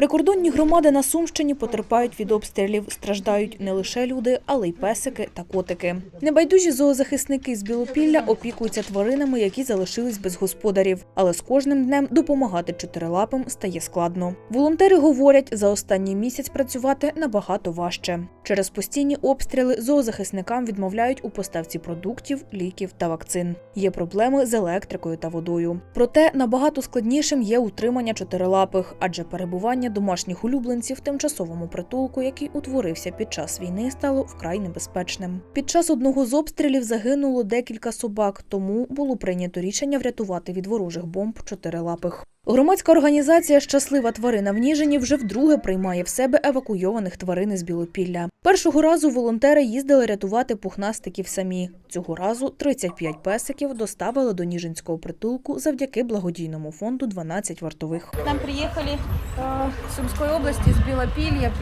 Прикордонні громади на Сумщині потерпають від обстрілів. Страждають не лише люди, але й песики та котики. Небайдужі зоозахисники з Білопілля опікуються тваринами, які залишились без господарів. Але з кожним днем допомагати чотирилапим стає складно. Волонтери говорять, за останній місяць працювати набагато важче. Через постійні обстріли зоозахисникам відмовляють у поставці продуктів, ліків та вакцин. Є проблеми з електрикою та водою. Проте набагато складнішим є утримання чотирилапих, адже перебування домашніх улюбленців в тимчасовому притулку, який утворився під час війни, стало вкрай небезпечним. Під час одного з обстрілів загинуло декілька собак, тому було прийнято рішення врятувати від ворожих бомб чотирилапих. Громадська організація Щаслива тварина в Ніжині вже вдруге приймає в себе евакуйованих тварин із Білопілля. Першого разу волонтери їздили рятувати пухнастиків самі. Цього разу 35 песиків доставили до Ніжинського притулку завдяки благодійному фонду «12 вартових. Нам приехали э, с Сумской области, с Белопилья,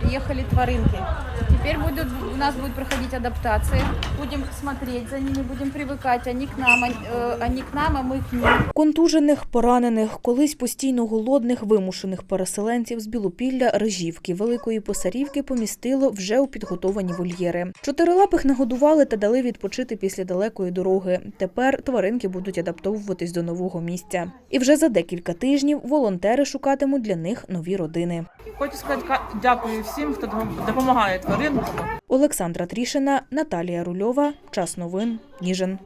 тваринки. Теперь будут, у нас будет проходить адаптация. Будем смотреть за ними, будем привыкать. Они к нам, они, э, они к нам, а мы к ним. Контужених, поранених, колись постійно голодних, вимушених переселенців з Білопілля, Рижівки, Великої Посарівки помістило вже у підготовані вольєри. Чотирилапих нагодували та дали відпочити після далекої дороги. Тепер тваринки будуть адаптовуватись до нового місця. І вже за декілька тижнів волонтери шукатимуть для них нові родини. Хочу сказати ка- дякую всім, хто допом- допомагає тваринкам. Олександра Трішина, Наталія Рульова. Час новин. Ніжин.